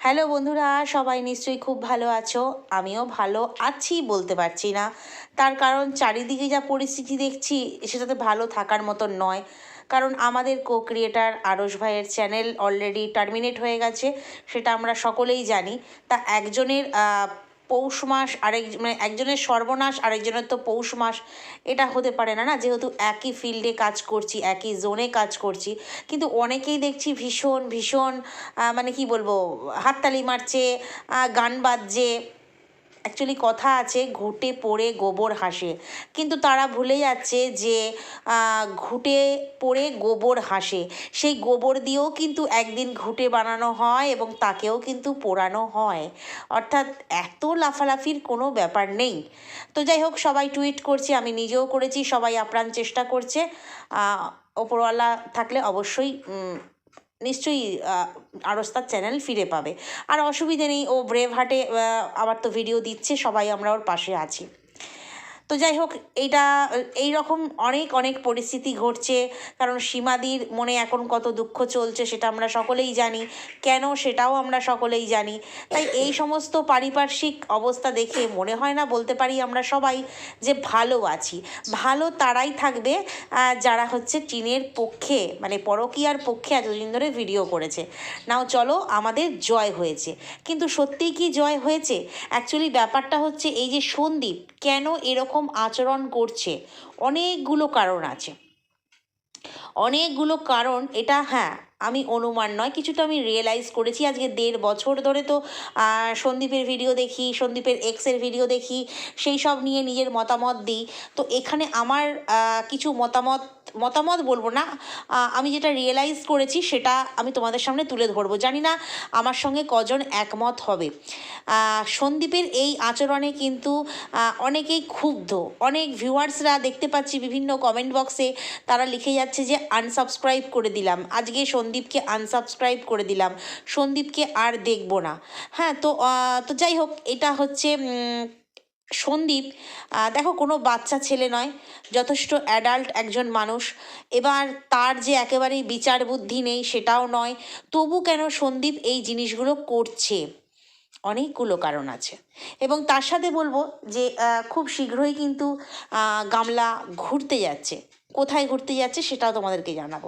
Hello বন্ধুরা, সবাই নিশ্চয়ই খুব ভালো আছো। আমিও ভালো আছি বলতে পারছি না। তার কারণ চারিদিকে যা পরিস্থিতি দেখছি, সেটাতে ভালো থাকার মতো নয়। কারণ আমাদের কো ক্রিয়েটার আরস ভাইয়ের চ্যানেল অলরেডি টার্মিনেট হয়ে গেছে, সেটা আমরা সকলেই জানি। তা একজনের পৌষ মাস, আরেক মানে একজনের সর্বনাশ, আরেকজনের তো পৌষ মাস। এটা হতে পারে না না? যেহেতু একই ফিল্ডে কাজ করছি, একই জোনে কাজ করছি। কিন্তু অনেকেই দেখছি ভীষণ ভীষণ মানে কি বলব, হাততালি মারছে গান বাজছে। অ্যাকচুয়ালি কথা আছে, ঘুটে পড়ে গোবর হাসে। কিন্তু তারা ভুলে যাচ্ছে যে ঘুটে পড়ে গোবর হাসে। সেই গোবর দিয়েও কিন্তু একদিন ঘুটে বানানো হয় এবং তাকেও কিন্তু পোড়ানো হয়। অর্থাৎ এত লাফালাফির কোনো ব্যাপার নেই। তো যাই হোক, সবাই টুইট করছে, আমি নিজেও করেছি, সবাই আপ্রাণ চেষ্টা করছে। ওপরওয়ালা থাকলে অবশ্যই নিশ্চয়ই আরস্তার চ্যানেল ফিরে পাবে। আর অসুবিধে নেই, ও ব্রেভ হার্টে আবার তো ভিডিও দিচ্ছে, সবাই আমরা ওর পাশে আছি। তো যাই হোক, এইটা এই রকম অনেক অনেক পরিস্থিতি ঘটছে। কারণ সীমাদির মনে এখন কত দুঃখ চলছে সেটা আমরা সকলেই জানি। কেন সেটাও আমরা সকলেই জানি। তাই এই সমস্ত পারিপার্শ্বিক অবস্থা দেখে মনে হয় না, বলতে পারি আমরা সবাই যে ভালো আছি। ভালো তারাই থাকবে যারা হচ্ছে চীনের পক্ষে মানে পরকীয়ার পক্ষে এতদিন ধরে ভিডিও করেছে। নাও চলো, আমাদের জয় হয়েছে। কিন্তু সত্যিই কি জয় হয়েছে? অ্যাকচুয়ালি ব্যাপারটা হচ্ছে এই যে সন্দীপ, কেন এরকম আচরণ করছে। অনেকগুলো কারণ আছে। অনেকগুলো কারণ, এটা হ্যাঁ আমি অনুমান নয়, কিছুটা আমি রিয়েলাইজ করেছি আজকে দেড় বছর ধরে তো। সন্দীপের ভিডিও দেখি, সন্দীপের এক্সের ভিডিও দেখি, সেই সব নিয়ে নিজের মতামত দিই। তো এখানে আমার কিছু মতামত মতামত বলব না। আমি যেটা রিয়েলাইজ করেছি সেটা আমি তোমাদের সামনে তুলে ধরবো। জানি না আমার সঙ্গে কজন একমত হবে। সন্দীপের এই আচরণে কিন্তু অনেকেই ক্ষুব্ধ। অনেক ভিউয়ার্সরা দেখতে পাচ্ছি বিভিন্ন কমেন্ট বক্সে তারা লিখে যাচ্ছে যে আনসাবস্ক্রাইব করে দিলাম। আজকে সন্দীপকে আনসাবস্ক্রাইব করে দিলাম। সন্দীপকে আর দেখব না। হ্যাঁ তো তো যাই হোক, এটা হচ্ছে সন্দীপ দেখো কোনো বাচ্চা ছেলে নয়, যথেষ্ট অ্যাডাল্ট একজন মানুষ। এবার তার যে একেবারেই বিচার বুদ্ধি নেই সেটাও নয়। তবু কেন সন্দীপ এই জিনিসগুলো করছে? অনেকগুলো কারণ আছে। এবং তার সাথে বলব যে খুব শীঘ্রই কিন্তু গামলা ঘুরতে যাচ্ছে। কোথায় ঘুরতে যাচ্ছে সেটাও তোমাদেরকে জানাব।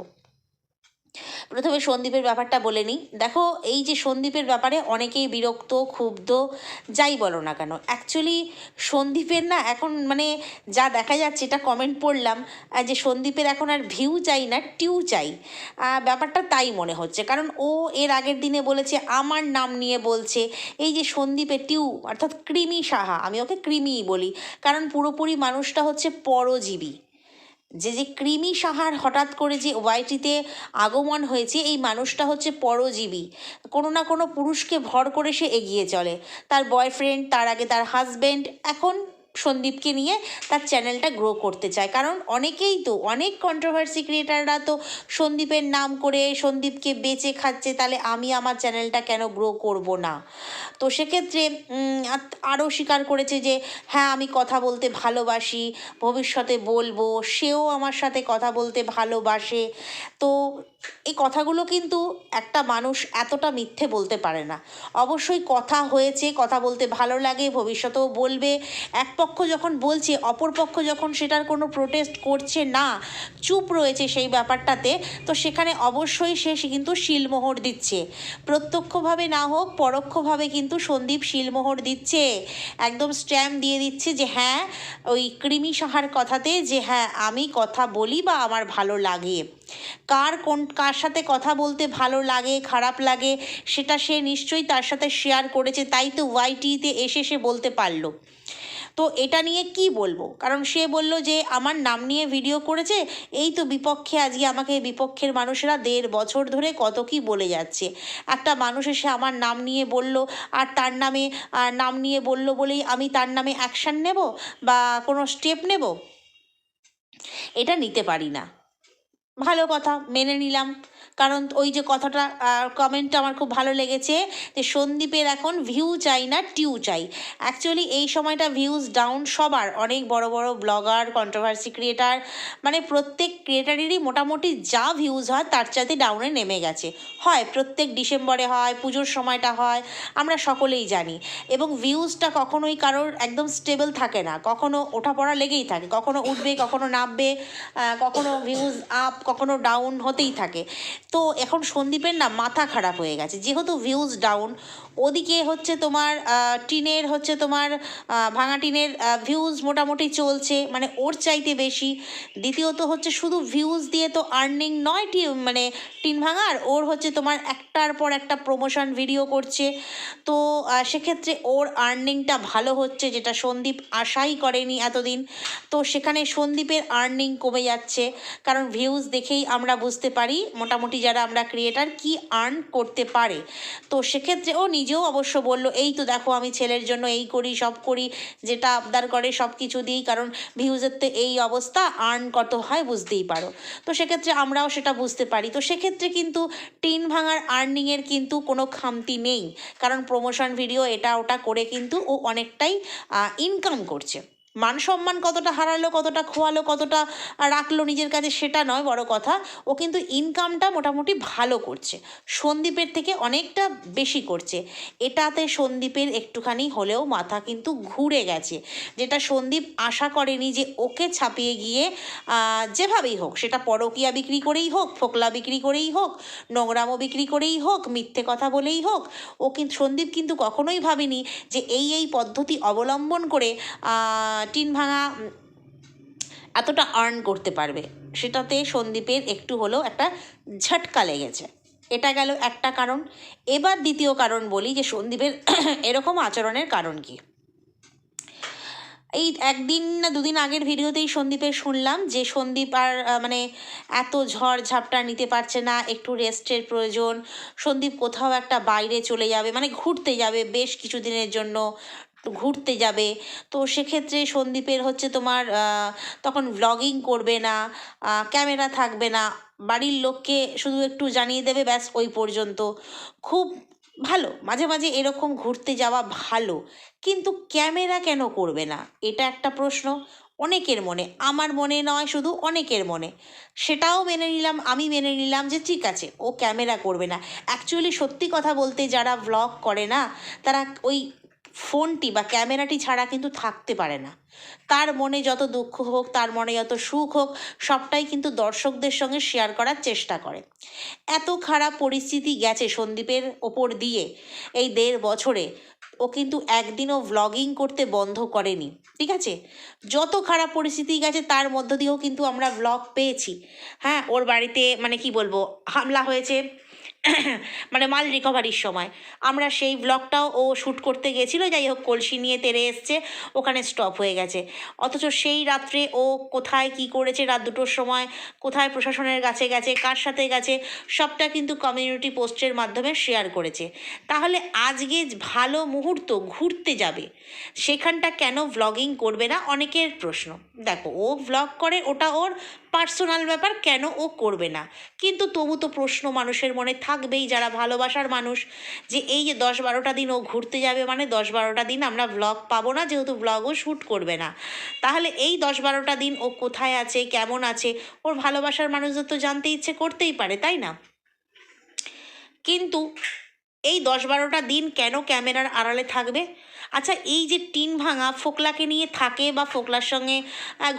প্রথমে সন্দীপের ব্যাপারটা বলে নিই। দেখো, এই যে সন্দীপের ব্যাপারে অনেকেই বিরক্ত, ক্ষুব্ধ, যাই বলো না কেন অ্যাকচুয়ালি সন্দীপের না এখন মানে যা দেখা যাচ্ছে, এটা কমেন্ট পড়লাম যে সন্দীপের এখন আর ভিউ চাই না, টিউ চাই। ব্যাপারটা তাই মনে হচ্ছে, কারণ ও এর আগের দিনে বলেছে, আমার নাম নিয়ে বলছে, এই যে সন্দীপের টিউ, অর্থাৎ কৃমি সাহা, আমি ওকে কৃমিই বলি, কারণ পুরোপুরি মানুষটা হচ্ছে পরজীবী। যে যে কৃমি সাহার হঠাৎ করে যে ওয়াইটিতে আগমন হয়েছে, এই মানুষটা হচ্ছে পরজীবী। কোনো না কোনো পুরুষকে ভর করে সে এগিয়ে চলে। তার বয়ফ্রেন্ড তার আগে তার হাজব্যান্ড এখন সন্দীপকে নিয়ে তার চ্যানেলটা গ্রো করতে চায়। কারণ অনেকেই তো, অনেক কন্ট্রোভার্সি ক্রিয়েটাররা তো সন্দীপের নাম করে সন্দীপকে বেচে খাচ্ছে, তাহলে আমি আমার চ্যানেলটা কেন গ্রো করব না? তো সেক্ষেত্রে আরও স্বীকার করেছে যে হ্যাঁ আমি কথা বলতে ভালোবাসি, ভবিষ্যতে বলব। সেও আমার সাথে কথা বলতে ভালোবাসে। তো এই কথাগুলো কিন্তু একটা মানুষ এতটা মিথ্যে বলতে পারে না। অবশ্যই কথা হয়েছে, কথা বলতে ভালো লাগে, ভবিষ্যতেও বলবে। এক পক্ষ যখন বলছে, অপর পক্ষ যখন সেটার কোনো প্রোটেস্ট করছে না, চুপ রয়েছে সেই ব্যাপারটাতে, তো সেখানে অবশ্যই সে কিন্তু শিলমোহর দিচ্ছে। প্রত্যক্ষভাবে না হোক, পরোক্ষভাবে কিন্তু সন্দীপ শিলমোহর দিচ্ছে। একদম স্ট্যাম্প দিয়ে দিচ্ছে যে হ্যাঁ ওই কৃমি সাহার কথাতে যে হ্যাঁ আমি কথা বলি বা আমার ভালো লাগে। কার কোন, কার সাথে কথা বলতে ভালো লাগে, খারাপ লাগে, সেটা সে নিশ্চয়ই তার সাথে শেয়ার করেছে, তাই তো ওয়াইটিতে এসে সে বলতে পারল। তো এটা নিয়ে কি বলব? কারণ সে বলল যে, আমার নাম নিয়ে ভিডিও করেছে, এই তো বিপক্ষে আজকে আমাকে বিপক্ষের মানুষেরা দেড় বছর ধরে কত কি বলে যাচ্ছে। একটা মানুষ এসে আমার নাম নিয়ে বলল, আর তার নামে নাম নিয়ে বলল বলেই আমি তার নামে অ্যাকশান নেব বা কোনো স্টেপ নেব? এটা নিতে পারি না। ভালো কথা মেনে নিলাম। কারণ ওই যে কথাটা কমেন্টটা আমার খুব ভালো লেগেছে যে সন্দীপের এখন ভিউ চাই না, টিউ চাই। অ্যাকচুয়ালি এই সময়টা ভিউজ ডাউন সবার। অনেক বড় বড় ব্লগার কন্ট্রোভার্সি ক্রিয়েটার মানে প্রত্যেক ক্রিয়েটারেরই মোটামুটি যা ভিউজ হয় তার চাইতে ডাউনে নেমে গেছে। হয়, প্রত্যেক ডিসেম্বরে হয়, পুজোর সময়টা হয়, আমরা সকলেই জানি। এবং ভিউজটা কখনোই কারোর একদম স্টেবল থাকে না। কখনো ওঠা পড়া লেগেই থাকে, কখনো উঠবে, কখনো নামবে কখনো ভিউজ আপ কখনো ডাউন হতেই থাকে। তো এখন সন্দীপের না মাথা খারাপ হয়ে গেছে। যেহেতু ভিউজ ডাউন ওদিকে হচ্ছে তোমার টিনের হচ্ছে তোমার ভাঙা টিনের ভিউজ মোটামুটি চলছে মানে ওর চাইতে বেশি। দ্বিতীয়ত হচ্ছে শুধু ভিউজ দিয়ে তো আর্নিং নয় টি মানে টিন ভাঙার, ওর হচ্ছে তোমার একটার পর একটা প্রমোশন ভিডিও করছে। তো সেক্ষেত্রে ওর আর্নিংটা ভালো হচ্ছে, যেটা সন্দীপ আশাই করেনি এতদিন। তো সেখানে সন্দীপের আর্নিং কমে যাচ্ছে, কারণ ভিউজ দেখেই আমরা বুঝতে পারি, মোটামুটি যারা আমরা ক্রিয়েটার কি আর্ন করতে পারে? তো সেক্ষেত্রে ও নিজেও অবশ্য বলল, এই তো দেখো আমি ছেলের জন্য এই করি, সব করি, যেটা আবদার করে সব কিছু দিই, কারণ ভিউজের তো এই অবস্থা আর্ন কত হয় বুঝতেই পারো। তো সেক্ষেত্রে আমরাও সেটা বুঝতে পারি। তো সেক্ষেত্রে কিন্তু টিন ভাঙার আর্নিংয়ের কিন্তু কোনো খামতি নেই, কারণ প্রমোশন ভিডিও এটা ওটা করে কিন্তু ও অনেকটাই ইনকাম করছে। মান সম্মান কতটা হারালো, কতটা খোয়ালো, কতটা রাখল নিজের কাছে সেটা নয়, বড় কথা। ও কিন্তু ইনকামটা মোটামুটি ভালো করছে। সন্দীপের থেকে অনেকটা বেশি করছে। এটাতে সন্দীপের একটুখানি হলেও মাথা কিন্তু ঘুরে গেছে। যেটা সন্দীপ আশা করেনি যে ওকে ছাপিয়ে গিয়ে যেভাবেই হোক, সেটা পরকিয়া বিক্রি করেই হোক, ফোকলা বিক্রি করেই হোক নোংরামো বিক্রি করেই হোক, মিথ্যে কথা বলেই হোক, ও কিন্তু সন্দীপ কিন্তু কখনোই ভাবেনি যে এই এই পদ্ধতি অবলম্বন করে টিন ভাঙা এতটা আর্ন করতে পারবে। সেটাতে সন্দীপের একটু হলেও একটা ঝটকা লেগেছে। এটা গেল একটা কারণ। এবার দ্বিতীয় কারণ বলি যে, সন্দীপের এরকম আচরণের কারণ কি? এই একদিন না দুদিন আগের ভিডিওতেই সন্দীপের শুনলাম যে, সন্দীপ আর মানে এত ঝড় ঝাপটা নিতে পারছে না, একটু রেস্টের প্রয়োজন। সন্দীপ কোথাও একটা বাইরে চলে যাবে মানে ঘুরতে যাবে বেশ কিছুদিনের জন্য। ঘুরতে যাবে। তো সেক্ষেত্রে সন্দীপের হচ্ছে তোমার তখন ব্লগিং করবে না ক্যামেরা থাকবে না। বাড়ির লোককে শুধু একটু জানিয়ে দেবে, ব্যাস ওই পর্যন্ত। খুব ভালো, মাঝে মাঝে এরকম ঘুরতে যাওয়া ভালো। কিন্তু ক্যামেরা কেন করবে না? এটা একটা প্রশ্ন অনেকের মনে। আমার মনে নয়, শুধু অনেকের মনে। সেটাও মেনে নিলাম, আমি মেনে নিলাম যে ঠিক আছে, ও ক্যামেরা করবে না। অ্যাকচুয়ালি সত্যি কথা বলতে যারা ব্লগ করে না, তারা ওই ফোনটি বা ক্যামেরাটি ছাড়া কিন্তু থাকতে পারে না। তার মনে যত দুঃখ হোক, তার মনে যত সুখ হোক, সবটাই কিন্তু দর্শকদের সঙ্গে শেয়ার করার চেষ্টা করে। এত খারাপ পরিস্থিতি গেছে সন্দীপের ওপর দিয়ে এই দেড় বছরে। ও কিন্তু একদিনও ভ্লগিং করতে বন্ধ করেনি, ঠিক আছে? যত খারাপ পরিস্থিতি গেছে, তার মধ্য দিয়েও কিন্তু আমরা ভ্লগ পেয়েছি। হ্যাঁ ওর বাড়িতে মানে কি বলব, হামলা হয়েছে। মানে মাল রিকভারির সময়। আমরা সেই ব্লগটাও ও শ্যুট করতে গেছিল যাই হোক কলসি নিয়ে তেরে এসছে, ওখানে স্টপ হয়ে গেছে। অথচ সেই রাত্রে ও কোথায় কি করেছে, রাত দুটোর সময় কোথায় প্রশাসনের কাছে গেছে, কার সাথে গেছে, সবটা কিন্তু কমিউনিটি পোস্টের মাধ্যমে শেয়ার করেছে। তাহলে আজকে ভালো মুহূর্ত ঘুরতে যাবে, সেখানটা কেন ভ্লগিং করবে না, অনেকের প্রশ্ন। দেখো, ও ভ্লগ করে, ওটা ওর পার্সোনাল ব্যাপার কেন ও করবে না? কিন্তু তবু তো প্রশ্ন মানুষের মনে থাকবেই, যারা ভালোবাসার মানুষ, যে এই যে দশ বারোটা দিন ও ঘুরতে যাবে মানে দশ বারোটা দিন আমরা ব্লগ পাবো না, যেহেতু ব্লগও শ্যুট করবে না। তাহলে এই দশ বারোটা দিন ও কোথায় আছে, কেমন আছে, ওর ভালোবাসার মানুষদের তো জানতে ইচ্ছে করতেই পারে, তাই না? কিন্তু এই দশ বারোটা দিন কেন ক্যামেরার আড়ালে থাকবে? আচ্ছা এই যে টিন ভাঙা ফোকলাকে নিয়ে থাকে বা ফোকলার সঙ্গে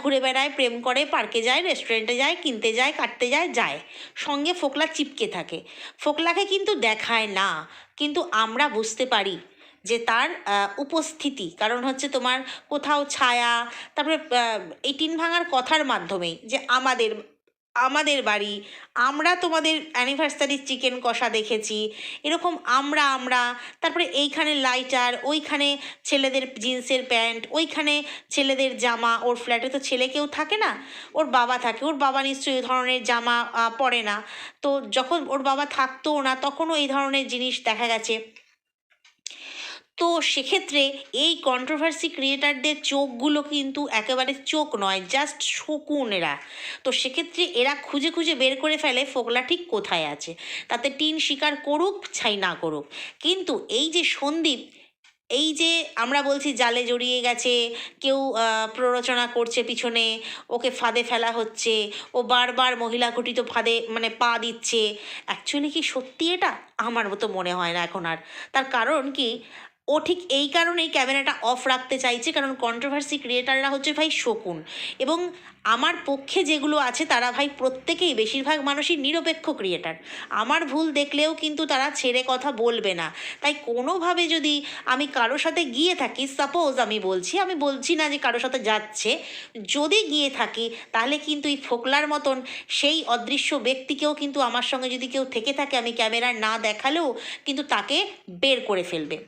ঘুরে বেড়ায়, প্রেম করে, পার্কে যায় রেস্টুরেন্টে যায়, কিনতে যায়, কাটতে যায় যায়, সঙ্গে ফোকলা চিপকে থাকে। ফোকলাকে কিন্তু দেখায় না, কিন্তু আমরা বুঝতে পারি যে তার উপস্থিতি। কারণ হচ্ছে তোমার কোথাও ছায়া, তারপরে এই টিন ভাঙার কথার মাধ্যমেই যে আমাদের আমাদের বাড়ি, আমরা তোমাদের অ্যানিভার্সারির চিকেন কষা দেখেছি, এরকম আমরা আমরা, তারপরে এইখানে লাইটার ওইখানে ছেলেদের জিন্সের প্যান্ট, ওইখানে ছেলেদের জামা, ওর ফ্ল্যাটে তো ছেলে কেউ থাকে না, ওর বাবা থাকে, ওর বাবা নিশ্চয়ই এই ধরনের জামা পরে না, তো যখন ওর বাবা থাকতো না, তখনও এই ধরনের জিনিস দেখা গেছে। তো সেক্ষেত্রে এই কন্ট্রোভার্সি ক্রিয়েটারদের চোখগুলো কিন্তু একেবারে চোখ নয় জাস্ট শকুন এরা। তো সেক্ষেত্রে এরা খুঁজে খুঁজে বের করে ফেলে ফোকলা ঠিক কোথায় আছে। তাতে টিন শিকার করুক, ছাই না করুক। কিন্তু এই যে সন্দীপ, এই যে আমরা বলছি জালে জড়িয়ে গেছে, কেউ প্ররোচনা করছে পিছনে, ওকে ফাঁদে ফেলা হচ্ছে, ও বারবার মহিলা ঘটিত ফাঁদে মানে পা দিচ্ছে অ্যাকচুয়ালি কি সত্যি এটা? আমার মতো মনে হয় না এখন আর। তার কারণ কি ও ঠিক এই কারণেই ক্যামেরাটা অফ রাখতে চাইছে, কারণ কন্ট্রোভার্সি ক্রিয়েটাররা হচ্ছে ভাই শকুন। এবং আমার পক্ষে যেগুলো আছে, তারা ভাই প্রত্যেকেই বেশিরভাগ মানুষই নিরপেক্ষ ক্রিয়েটার আমার ভুল দেখলেও কিন্তু তারা ছেড়ে কথা বলবে না। তাই কোনোভাবে যদি আমি কারোর সাথে গিয়ে থাকি সাপোজ আমি বলছি আমি বলছি না যে কারোর সাথে যাচ্ছে, যদি গিয়ে থাকি, তাহলে কিন্তু এই ফোকলার মতন সেই অদৃশ্য ব্যক্তিকেও কিন্তু আমার সঙ্গে যদি কেউ থেকে থাকে, আমি ক্যামেরা না দেখালেও কিন্তু তাকে বের করে ফেলবে।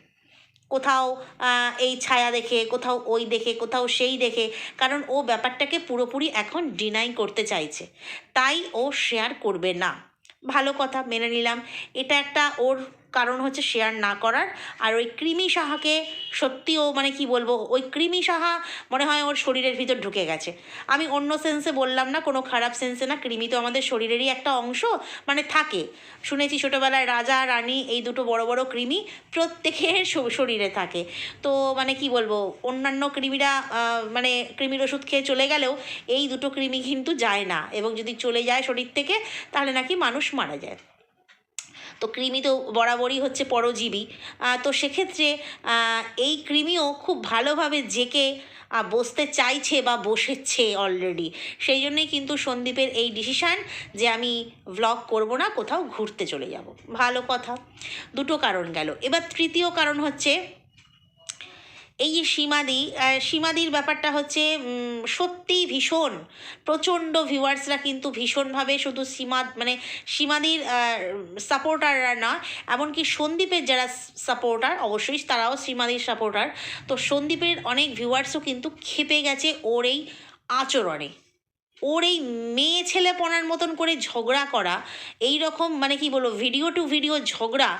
কোথাও এই ছায়া দেখে, কোথাও ওই দেখে, কোথাও সেই দেখে, কারণ ও ব্যাপারটাকে পুরোপুরি এখন ডিনাই করতে চাইছে। তাই ও শেয়ার করবে না। ভালো কথা, মেনে নিলাম। এটা একটা ওর কারণ হচ্ছে শেয়ার না করার। আর ওই কৃমি সাহাকে সত্যিও মানে কি বলব, ওই কৃমি সাহা মনে হয় ওর শরীরের ভিতর ঢুকে গেছে। আমি অন্য সেন্সে বললাম না, কোনো খারাপ সেন্সে না, কৃমি তো আমাদের শরীরেরই একটা অংশ মানে থাকে। শুনেছি ছোটোবেলায় রাজা, রানী, এই দুটো বড় বড় কৃমি প্রত্যেকের শরীরে থাকে। তো মানে কি বলব, অন্যান্য কৃমিরা মানে কৃমির ওষুধ খেয়ে চলে গেলেও এই দুটো কৃমি কিন্তু যায় না। এবং যদি চলে যায় শরীর থেকে, তাহলে নাকি মানুষ মারা যায়। তো কৃমি তো বরাবরই হচ্ছে পরজীবী। তো সেক্ষেত্রে এই কৃমিও খুব ভালোভাবে জেকে বসতে চাইছে বা বসেছে অলরেডি সেই জন্যই কিন্তু সন্দীপের এই ডিসিশান যে আমি ভ্লগ করব না, কোথাও ঘুরতে চলে যাব। ভালো কথা। দুটো কারণ গেল। এবার তৃতীয় কারণ হচ্ছে এই যে সীমাদি সীমাদির ব্যাপারটা হচ্ছে সত্যিই ভীষণ, প্রচণ্ড ভিউয়ার্সরা কিন্তু ভীষণভাবে শুধু সীমা মানে সীমাদির সাপোর্টাররা না, এমনকি সন্দীপের যারা সাপোর্টার, অবশ্যই তারাও সীমাদির সাপোর্টার, তো সন্দীপের অনেক ভিউয়ার্সও কিন্তু খেপে গেছে ওর এই আচরণে। ওর এই মেয়ে ছেলে পড়ার মতন করে ঝগড়া করা এই রকম মানে কি বলব ভিডিও টু ভিডিও ঝগড়া,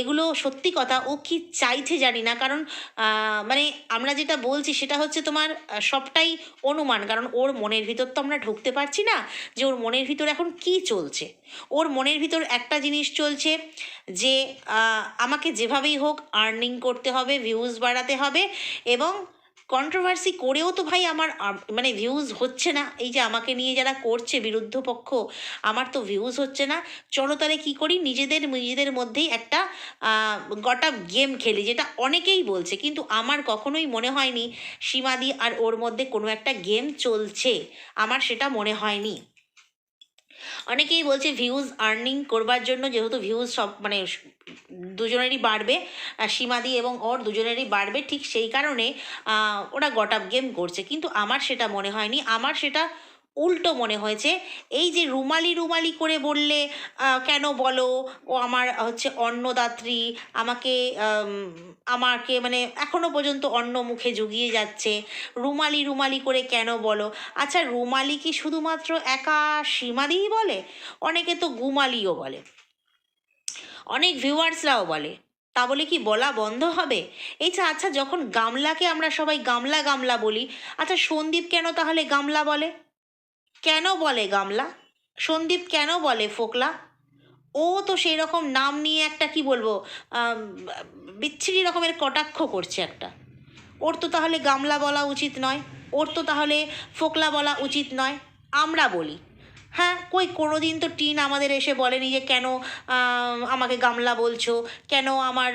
এগুলো সত্যি কথা, ও কি চাইছে জানি না। কারণ মানে আমরা যেটা বলছি সেটা হচ্ছে তোমার সবটাই অনুমান। কারণ ওর মনের ভিতর তো আমরা ঢুকতে পারছি না যে ওর মনের ভিতর এখন কি চলছে। ওর মনের ভিতর একটা জিনিস চলছে যে আমাকে যেভাবেই হোক আর্নিং করতে হবে ভিউজ বাড়াতে হবে এবং কন্ট্রোভার্সি করেও তো ভাই আমার মানে ভিউজ হচ্ছে না। এই যে আমাকে নিয়ে যারা করছে বিরুদ্ধ পক্ষ, আমার তো ভিউজ হচ্ছে না। চলো তাহলে কী করি? নিজেদের নিজেদের মধ্যেই একটা গটা গেম খেলি, যেটা অনেকেই বলছে। কিন্তু আমার কখনোই মনে হয়নি সীমাদি আর ওর মধ্যে কোনো একটা গেম চলছে। আমার সেটা মনে হয়নি। অনেকেই বলছে ভিউজ আর্নিং করবার জন্য যেহেতু ভিউজ সব মানে দুজনেরই বাড়বে সীমাদি এবং ওর দুজনেরই বাড়বে, ঠিক সেই কারণে ওরা গট আপ গেম করছে। কিন্তু আমার সেটা মনে হয়নি। আমার সেটা উল্টো মনে হয়েছে এই যে রুমালি রুমালি করে বললে কেন বলো? ও আমার হচ্ছে অন্নদাত্রী, আমাকে আমাকে মানে এখনও পর্যন্ত অন্ন মুখে জুগিয়ে যাচ্ছে। রুমালি রুমালি করে কেন বলো? আচ্ছা রুমালি কি শুধুমাত্র একা সীমাদিই বলে? অনেকে তো গুমালিও বলে। অনেক ভিউয়ার্সরাও বলে। তা বলে কি বলা বন্ধ হবে? এই যে আচ্ছা যখন গামলাকে আমরা সবাই গামলা গামলা বলি আচ্ছা সন্দীপ কেন তাহলে গামলা বলে? কেন বলে গামলা? সন্দীপ কেন বলে ফোকলা? ও তো সেই রকম নাম নিয়ে একটা কি বলব বিচ্ছিরি রকমের কটাক্ষ করছে একটা। ওর তো তাহলে গামলা বলা উচিত নয়, ওর তো তাহলে ফোকলা বলা উচিত নয়। আমরা বলি। হ্যাঁ কই কোনো দিন তো টিন আমাদের এসে বলেনি যে কেন আমাকে গামলা বলছো, কেন আমার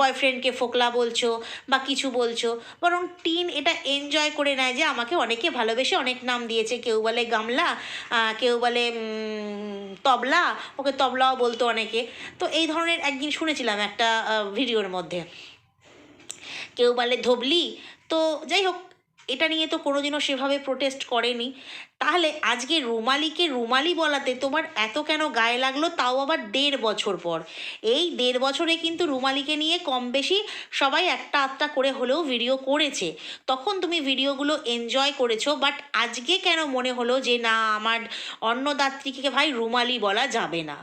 বয়ফ্রেন্ডকে ফোকলা বলছো বা কিছু বলছো। বরং টিন এটা এনজয় করে নেয় যে আমাকে অনেকে ভালোবেসে অনেক নাম দিয়েছে। কেউ বলে গামলা কেউ বলে তবলা, ওকে তবলাও বলতো অনেকে। তো এই ধরনের একদিন শুনেছিলাম একটা ভিডিওর মধ্যে। কেউ বলে ধবলি, তো যাই হোক, এটা নিয়ে তো কোনোদিনও সেভাবে প্রোটেস্ট করেনি। তাহলে আজকে রুমালিকে রুমালি বলাতে তোমার এত কেন গায়ে লাগল? তাও আবার দেড় বছর পর। এই দেড় বছরে কিন্তু রুমালিকে নিয়ে কম বেশি সবাই একটা আধটা করে হলেও ভিডিও করেছে। তখন তুমি ভিডিওগুলো এনজয় করেছ বাট আজকে কেন মনে হলো যে না, আমার অন্নদাত্রীকে ভাই রুমালি বলা যাবে না?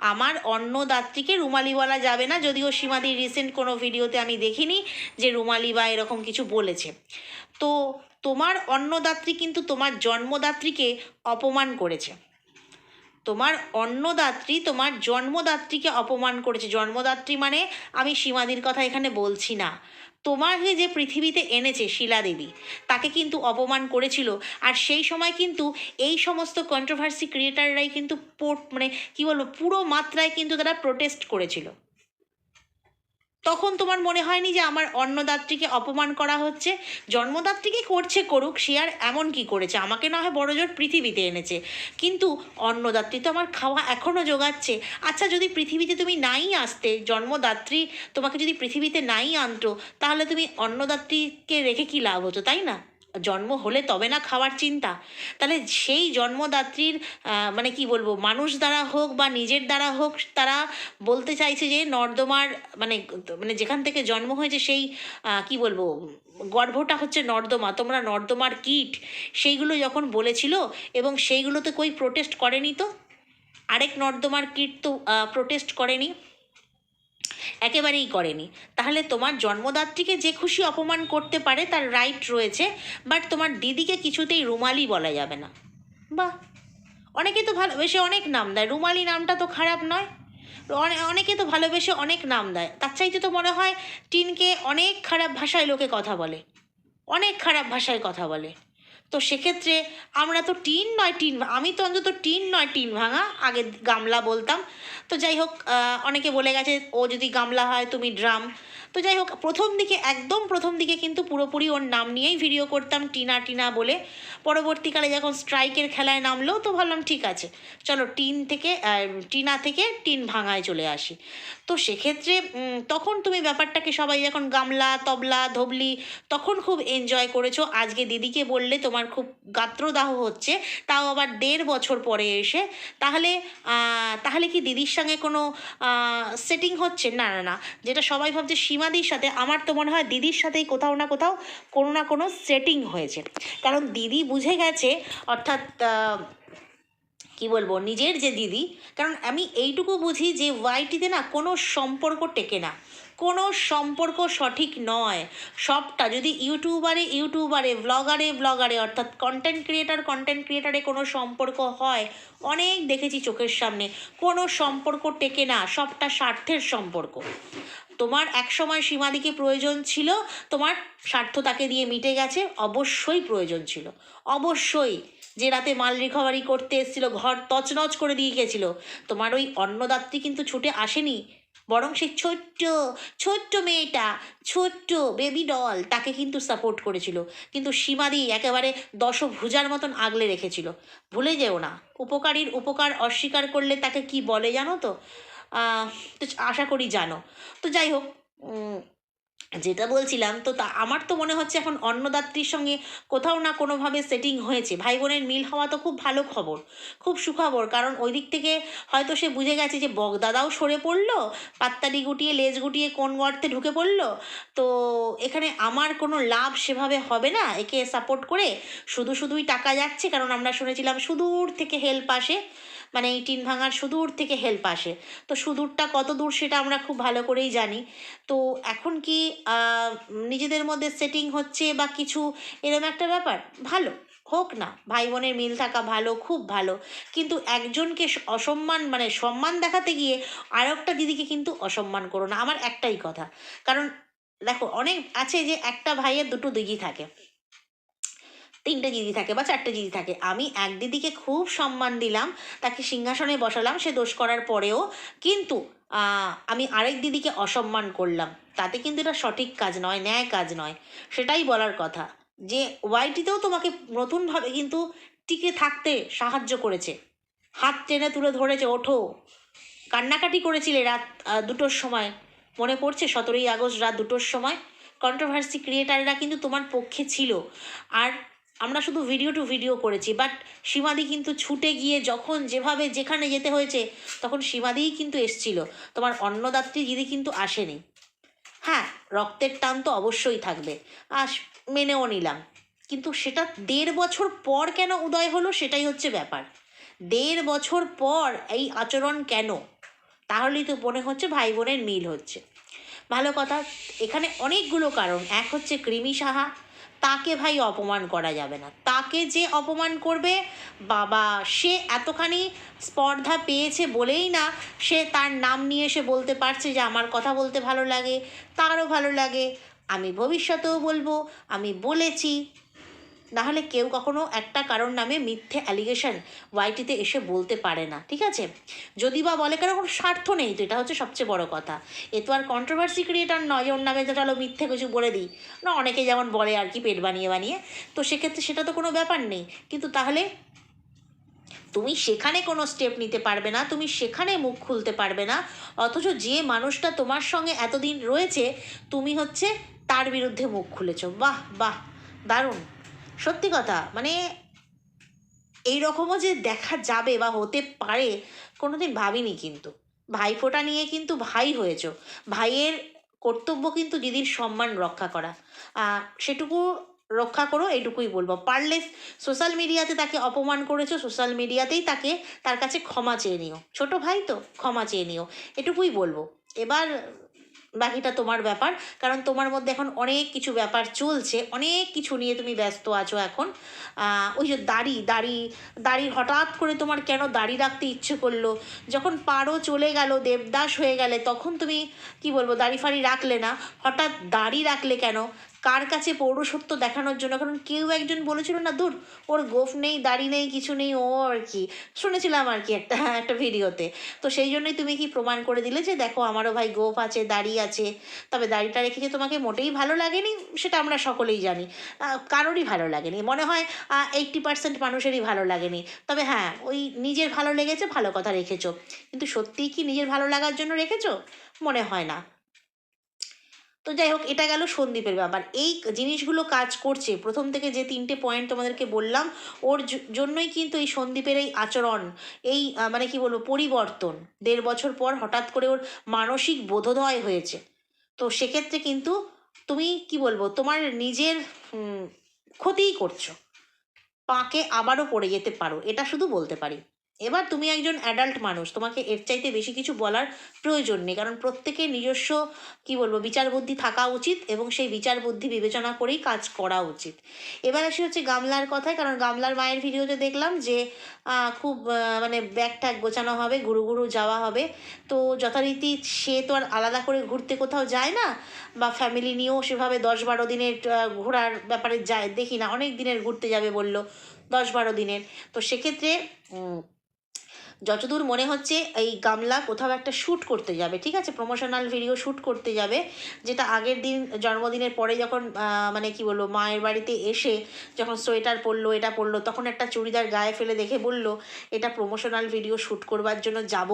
আমার অন্য দাত্রীকে রুমালি বলা যাবে না, যদিও সীমাদির রিসেন্ট কোনো ভিডিওতে আমি দেখিনি যে রুমালি বা এরকম কিছু বলেছে। তো তোমার অন্নদাত্রী কিন্তু তোমার জন্মদাত্রীকে অপমান করেছে। তোমার অন্নদাত্রী তোমার জন্মদাত্রীকে অপমান করেছে। জন্মদাত্রী মানে আমি সীমাদির কথা এখানে বলছি না। তোমাকে যে পৃথিবীতে এনেছে শিলা দেবী তাকে কিন্তু অপমান করেছিল। আর সেই সময় কিন্তু এই সমস্ত কন্ট্রোভার্সি ক্রিয়েটাররাই কিন্তু মানে কি বলব, পুরো মাত্রায় কিন্তু তারা প্রোটেস্ট করেছিল। তখন তোমার মনে হয়নি যে আমার অন্নদাত্রীকে অপমান করা হচ্ছে? জন্মদাত্রীকে করছে করুক, সে আর এমন কি করেছে? আমাকে না হয় বড় জোর পৃথিবীতে এনেছে। কিন্তু অন্নদাত্রী তো আমার খাওয়া এখনও জোগাচ্ছে। আচ্ছা যদি পৃথিবীতে তুমি নাই আসতে, জন্মদাত্রী তোমাকে যদি পৃথিবীতে নাই আনতো, তাহলে তুমি অন্নদাত্রীকে রেখে কি লাভ হতো, তাই না? জন্ম হলে তবে না খাওয়ার চিন্তা। তাহলে সেই জন্মদাত্রীর মানে কি বলব, মানুষ দ্বারা হোক বা নিজের দ্বারা হোক, তারা বলতে চাইছে যে নর্দমার মানে মানে যেখান থেকে জন্ম হয়েছে সেই কি বলব, গর্ভটা হচ্ছে নর্দমা, তোমরা নর্দমার কীট। সেইগুলো যখন বলেছিল এবং সেইগুলোতে কই প্রোটেস্ট করেনি তো? আরেক নর্দমার কীট তো প্রোটেস্ট করেনি। একেবারেই করেনি। তাহলে তোমার জন্মদাত্রীকে যে খুশি অপমান করতে পারে তার রাইট রয়েছে বাট তোমার দিদিকে কিছুতেই রুমালি বলা যাবে না। বাহ! অনেকে তো ভালোবেসে অনেক নাম দেয়। রুমালি নামটা তো খারাপ নয়। অনে- অনেকে তো ভালোবেসে অনেক নাম দেয়। তার চাইতে তো মনে হয় টিনকে অনেক খারাপ ভাষায় লোকে কথা বলে। অনেক খারাপ ভাষায় কথা বলে। তো সেক্ষেত্রে আমরা তো টিন নয়, টিন আমি তো অন্তত টিন নয়, টিন ভাঙা। আগে গামলা বলতাম। তো যাই হোক অনেকে বলে গেছে, ও যদি গামলা হয়, তুমি ড্রাম। তো যাই হোক, প্রথম দিকে, একদম প্রথম দিকে কিন্তু পুরোপুরি ওর নাম নিয়েই ভিডিও করতাম টিনা টিনা বলে। পরবর্তীকালে যখন স্ট্রাইকের খেলায় নামলো, তো ভাবলাম ঠিক আছে, চলো টিন থেকে টিনা থেকে টিন ভাঙায় চলে আসি। তো সেক্ষেত্রে তখন তুমি ব্যাপারটাকে সবাই যখন গামলা, তবলা, ধবলি, তখন খুব এনজয় করেছ। আজকে দিদিকে বললে তোমার খুব গাত্রদাহ হচ্ছে, তাও আবার দেড় বছর পরে এসে, তাহলে তাহলে কি দিদির সঙ্গে কোনো সেটিং হচ্ছে? না না না, যেটা সবাই ভাবছে সীমাদির সাথে, আমার তো মনে হয় দিদির সাথেই কোথাও না কোথাও কোনো না কোনো সেটিং হয়েছে। কারণ দিদি বুঝে গেছে, অর্থাৎ কি বলব, নিজের যে দিদি, কারণ আমি এইটুকু বুঝি যে ওয়াইটিতে না কোনো সম্পর্ক টেকে না। কোনো সম্পর্ক সঠিক নয়। সবটা যদি ইউটিউবারে ইউটিউবারে ব্লগারে ব্লগারে অর্থাৎ কন্টেন্ট ক্রিয়েটার কন্টেন্ট ক্রিয়েটারে কোনো সম্পর্ক হয়, অনেক দেখেছি চোখের সামনে, কোনো সম্পর্ক টেকে না, সবটা স্বার্থের সম্পর্ক। তোমার এক সময় সীমাদিকে প্রয়োজন ছিল, তোমার স্বার্থ তাকে দিয়ে মিটে গেছে, অবশ্যই প্রয়োজন ছিল। অবশ্যই। যে রাতে মাল রিকভারি করতে এসেছিল, ঘর তছনছ করে দিয়ে গেছিল। তোমার ওই অন্নদাত্রী কিন্তু ছুটে আসেনি, বরং সেই ছোট্ট ছোট্ট মেয়েটা, ছোট্ট বেবি ডল তাকে কিন্তু সাপোর্ট করেছিল। কিন্তু সীমাদি একেবারে দশভুজার মতন আগলে রেখেছিল। ভুলে যেও না, উপকারীর উপকার অস্বীকার করলে তাকে কি বলে জানো তো? তো আশা করি জানো। তো যাই হোক যেটা বলছিলাম, তো তা আমার তো মনে হচ্ছে এখন অন্নদাত্রীর সঙ্গে কোথাও না কোনোভাবে সেটিং হয়েছে। ভাই বোনের মিল হওয়া তো খুব ভালো খবর, খুব সুখবর। কারণ ওই দিক থেকে হয়তো সে বুঝে গেছে যে বগদাদাও সরে পড়ল পাত্তারি গুটিয়ে, লেজ গুটিয়ে কোন গর্তে ঢুকে পড়ল। তো এখানে আমার কোনো লাভ সেভাবে হবে না, একে সাপোর্ট করে শুধু শুধুই টাকা যাচ্ছে। কারণ আমরা শুনেছিলাম সুদূর থেকে হেল্প আসে। মানে এই টিন ভাঙার সুদূর থেকে হেল্প আসে। তো সুদূরটা কত দূর সেটা আমরা খুব ভালো করেই জানি। তো এখন কি নিজেদের মধ্যে সেটিং হচ্ছে বা কিছু এরকম একটা ব্যাপার? ভালো, হোক না ভাই বোনের মিল থাকা ভালো, খুব ভালো। কিন্তু একজনকে অসম্মান মানে সম্মান দেখাতে গিয়ে আর একটা দিদিকে কিন্তু অসম্মান করো না, আমার একটাই কথা। কারণ দেখো, অনেক আছে যে একটা ভাইয়ের দুটো দিদি থাকে। তিনটে দিদি থাকে বা চারটে দিদি থাকে। আমি এক দিদিকে খুব সম্মান দিলাম, তাকে সিংহাসনে বসালাম, সে দোষ করার পরেও কিন্তু আমি আরেক দিদিকে অসম্মান করলাম। তাতে কিন্তু এটা সঠিক কাজ নয়, ন্যায় কাজ নয়। সেটাই বলার কথা যে ওয়াইটিতেও তোমাকে নতুনভাবে কিন্তু টিকে থাকতে সাহায্য করেছে। হাত টেনে তুলে ধরেছে, ওঠো। কান্নাকাটি করেছিলে রাত দুটোর সময়। মনে পড়ছে সতেরোই আগস্ট রাত দুটোর সময়। কন্ট্রোভার্সি ক্রিয়েটাররা কিন্তু তোমার পক্ষে ছিল। আর আমরা শুধু ভিডিও টু ভিডিও করেছি বাট সীমাদি কিন্তু ছুটে গিয়ে যখন যেভাবে যেখানে যেতে হয়েছে, তখন সীমাদিই কিন্তু এসছিল। তোমার অন্নদাত্রী দিদি কিন্তু আসেনি। হ্যাঁ রক্তের টান তো অবশ্যই থাকবে। আস, মেনেও নিলাম। কিন্তু সেটা দেড় বছর পর কেন উদয় হলো সেটাই হচ্ছে ব্যাপার। দেড় বছর পর এই আচরণ কেন? তাহলেই তো মনে হচ্ছে ভাই বোনের মিল হচ্ছে। ভালো কথা, এখানে অনেকগুলো কারণ। এক হচ্ছে কৃমি সাহা তাকে ভাই অপমান করা যাবে না। তাকে যে অপমান করবে, বাবা, সে এতখানি স্পর্ধা পেয়েছে বলেই না সে তার নাম নিয়ে এসে বলতে পারছে যে আমার কথা বলতে ভালো লাগে, তারও ভালো লাগে। আমি ভবিষ্যতেও বলব, আমি বলেছি নাহলে কেউ কখনো একটা কারণ নামে মিথ্যে অ্যালিগেশন ওয়াইটিতে এসে বলতে পারে না, ঠিক আছে? যদি বা বলে, কারণ কোনো স্বার্থ নেই তো, এটা হচ্ছে সবচেয়ে বড় কথা। এ তো আর কন্ট্রোভার্সি ক্রিয়েটার নয়, ওর নামে তো চলো মিথ্যে কিছু বলে দিই। না, অনেকে যেমন বলে আর কি, পেট বানিয়ে বানিয়ে। তো সেক্ষেত্রে সেটা তো কোনো ব্যাপার নেই। কিন্তু তাহলে তুমি সেখানে কোনো স্টেপ নিতে পারবে না, তুমি সেখানে মুখ খুলতে পারবে না, অথচ যে মানুষটা তোমার সঙ্গে এতদিন রয়েছে, তুমি হচ্ছে তার বিরুদ্ধে মুখ খুলেছো। বাহ বাহ, দারুণ। সত্যি কথা মানে এই রকমও যে দেখা যাবে বা হতে পারে, কোনোদিন ভাবিনি কিন্তু। ভাইফোঁটা নিয়ে কিন্তু ভাই হয়েছো। ভাইয়ের কর্তব্য কিন্তু দিদির সম্মান রক্ষা করা। সেটুকু রক্ষা করো এটুকুই বলব। পারলে সোশ্যাল মিডিয়াতে তাকে অপমান করেছ, সোশ্যাল মিডিয়াতেই তাকে তার কাছে ক্ষমা চেয়ে নিও। ছোট ভাই তো, ক্ষমা চেয়ে নিও। এটুকুই বলব। এবার বাকিটা তোমার ব্যাপার। কারণ তোমার মধ্যে এখন অনেক কিছু ব্যাপার চলছে, অনেক কিছু নিয়ে তুমি ব্যস্ত আছো এখন। ওই যে দাড়ি দাড়ি দাড়ি হঠাৎ করে তোমার কেন দাড়ি রাখতে ইচ্ছে করল? যখন পারো চলে গেল, দেবদাস হয়ে গেলে, তখন তুমি কি বলব, দাড়ি ফাড়ি রাখলে না, হঠাৎ দাড়ি রাখলে কেন? কার কাছে পৌরসত্ব দেখানোর জন্য? কারণ কেউ একজন বলেছিল, না, দূর, ওর গোফ নেই, দাড়ি নেই, কিছু নেই, ও আর কি। শুনেছিলাম আর কি একটা একটা ভিডিওতে। তো সেই জন্যই তুমি কি প্রমাণ করে দিলে যে, দেখো, আমারও ভাই গোফ আছে, দাড়ি আছে। তবে দাড়িটা রেখে যে তোমাকে মোটেই ভালো লাগেনি, সেটা আমরা সকলেই জানি। কারোরই ভালো লাগেনি। মনে হয় এইট্টি পার্সেন্ট মানুষেরই ভালো লাগেনি। তবে হ্যাঁ ওই নিজের ভালো লেগেছে, ভালো কথা রেখেছো। কিন্তু সত্যিই কি নিজের ভালো লাগার জন্য রেখেছো? মনে হয় না। তো যাই হোক, এটা গেল সন্দীপের ব্যাপার। এই জিনিসগুলো কাজ করছে। প্রথম থেকে যে তিনটে পয়েন্ট তোমাদেরকে বললাম, ওর জন্যই কিন্তু এই সন্দীপের এই আচরণ, এই মানে কি বলব, পরিবর্তন। দেড় বছর পর হঠাৎ করে ওর মানসিক বোধোদয় হয়েছে। তো সেক্ষেত্রে কিন্তু তুমি কি বলব, তোমার নিজের ক্ষতিই করছ। পাকে আবারও পড়ে যেতে পারো, এটা শুধু বলতে পারি। এবার তুমি একজন অ্যাডাল্ট মানুষ, তোমাকে এর চাইতে বেশি কিছু বলার প্রয়োজন নেই। কারণ প্রত্যেকের নিজস্ব, কি বলব বিচার বুদ্ধি থাকা উচিত এবং সেই বিচার বুদ্ধি বিবেচনা করেই কাজ করা উচিত। এবার আসি হচ্ছে গামলার কথায়, কারণ গামলার মায়ের ভিডিওতে দেখলাম যে খুব মানে ব্যাগ ট্যাগ গোছানো হবে ঘুরু ঘুরু যাওয়া হবে। তো যথারীতি সে তো আর আলাদা করে ঘুরতে কোথাও যায় না বা ফ্যামিলি নিয়েও সেভাবে দশ বারো দিনের ঘোরার ব্যাপারে যায়, দেখি না, অনেক দিনের ঘুরতে যাবে বলল দশ বারো দিনের। তো সেক্ষেত্রে যতদূর মনে হচ্ছে এই গামলা কোথাও একটা শ্যুট করতে যাবে, ঠিক আছে? প্রমোশনাল ভিডিও শ্যুট করতে যাবে, যেটা আগের দিন, জন্মদিনের পরে যখন মানে কি বলব, মায়ের বাড়িতে এসে যখন সোয়েটার পরলো, এটা পরলো, তখন একটা চুড়িদার গায়ে ফেলে দেখে বলল, এটা প্রমোশনাল ভিডিও শ্যুট করবার জন্য যাব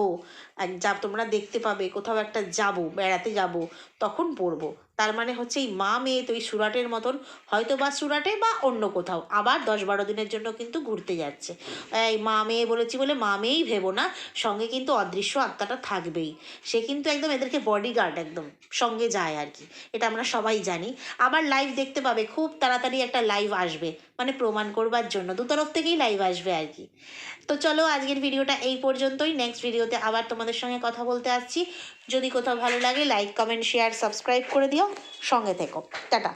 যা তোমরা দেখতে পাবে, কোথাও একটা যাব, বেড়াতে যাব। তখন পরবো। তার মানে হচ্ছে এই মা মেয়ে তো এই সুরাটের মতন হয়তো বা সুরাটে বা অন্য কোথাও। আবার দশ বারো দিনের জন্য কিন্তু ঘুরতে যাচ্ছে। এই মা মেয়ে বলেছি বলে মা মেয়েই ভেবো না, সঙ্গে কিন্তু অদৃশ্য আত্মাটা থাকবেই। সে কিন্তু একদম এদেরকে বডিগার্ড একদম, সঙ্গে যায় আর কি। এটা আমরা সবাই জানি। আবার লাইভ দেখতে পাবে, খুব তাড়াতাড়ি একটা লাইভ আসবে। মানে প্রমাণ করবার জন্য। দু তরফ থেকেই লাইভ আসবে আর কি। তো চলো আজকের ভিডিওটা এই পর্যন্তই। নেক্সট ভিডিওতে আবার তোমাদের সঙ্গে কথা বলতে আসছি। যদি কোথাও ভালো লাগে লাইক কমেন্ট শেয়ার সাবস্ক্রাইব করে দিও। সঙ্গে থেকো। টাটা।